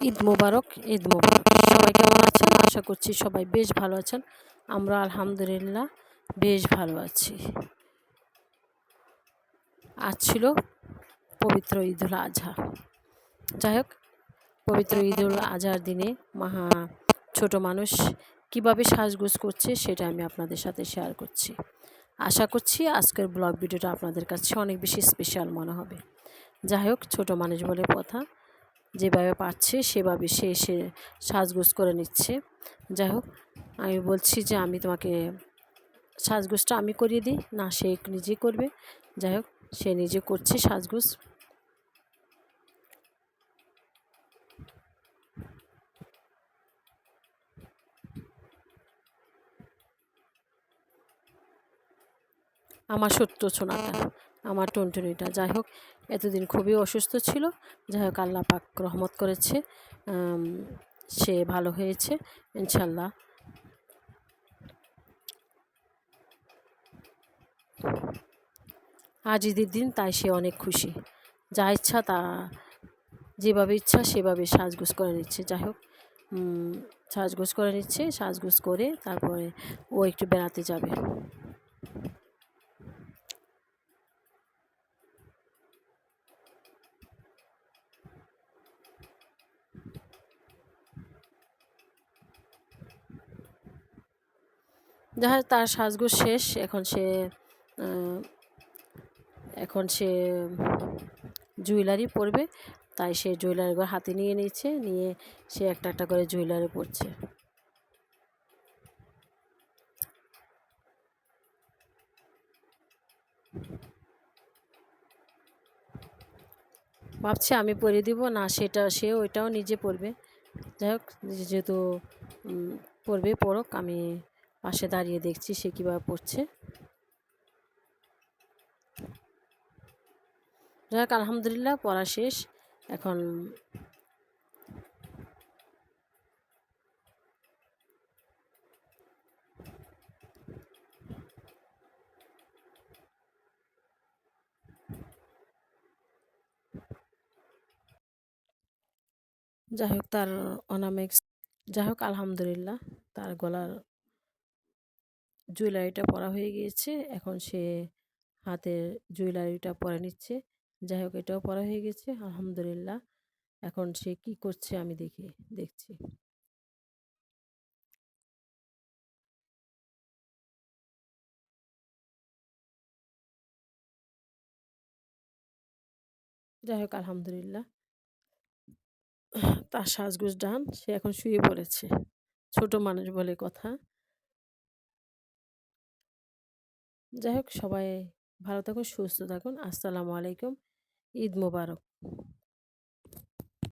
ঈদ মোবারক ঈদ মোবারক। সবাই কেমন আছেন? আশা করছি সবাই বেশ ভালো আছেন। আমরা আলহামদুলিল্লাহ বেশ ভালো আছি। আজ ছিল পবিত্র ঈদুল আজহা। যাই হোক, পবিত্র ঈদুল আজহার দিনে মাহা ছোট মানুষ কীভাবে সাজগোজ করছে সেটা আমি আপনাদের সাথে শেয়ার করছি। আশা করছি আজকের ব্লগ ভিডিওটা আপনাদের কাছে অনেক বেশি স্পেশাল মনে হবে। যাই হোক, ছোটো মানুষ বলে কথা। যেভাবে পাচ্ছে সেভাবে সে এসে সাজগোজ করে নিচ্ছে। যাই হোক, আমি বলছি যে আমি তোমাকে সাজগোজটা আমি করিয়ে দিই, না সে নিজে করবে। যাই হোক, সে নিজে করছে সাজগোজ। আমার সত্য ছোনাটা আমার টুনটুনিটা। যাই হোক, এতদিন খুবই অসুস্থ ছিল। যাই হোক, আল্লাহ পাক রহমত করেছে। সে ভালো হয়েছে ইনশাল্লাহ আজ ঈদের দিন, তাই সে অনেক খুশি। যা ইচ্ছা তা, যেভাবে ইচ্ছা সেভাবে সাজগোজ করে নিচ্ছে। যাই হোক সাজগোজ করে নিচ্ছে, সাজগোজ করে তারপরে ও একটু বেড়াতে যাবে। দেখা তার সাজগোজ শেষ। এখন সে এখন সে জুয়েলারি পরবে। তাই সে জুয়েলারিগুলো হাতে নিয়ে নিচ্ছে নিয়ে সে একটা একটা করে জুয়েলারি পরছে। ভাবছে আমি পরে দিব, না সেটা সে ওইটাও নিজে পরবে। যাই হোক, যেহেতু পরবে পড়ক আমি পাশে দাঁড়িয়ে দেখছি সে কীভাবে পড়ছে। যাক, আলহামদুলিল্লাহ পড়া শেষ। এখন যাই হোক, তার অনামিক্স যাই হোক, আলহামদুলিল্লাহ, তার গলার জুয়েলারিটা পরা হয়ে গিয়েছে। এখন সে হাতের জুয়েলারিটা পরে নিচ্ছে। যাই হোক, এটাও পরা হয়ে গেছে। আলহামদুলিল্লাহ। এখন সে কি করছে আমি দেখি, দেখছি। যাই হোক, আলহামদুলিল্লাহ। তার সাজগোজ ডান, সে এখন শুয়ে পড়েছে। ছোট মানুষ বলে কথা। যাই হোক সবাই ভালো থাকুন সুস্থ থাকুন। আসসালামু আলাইকুম। ঈদ মোবারক।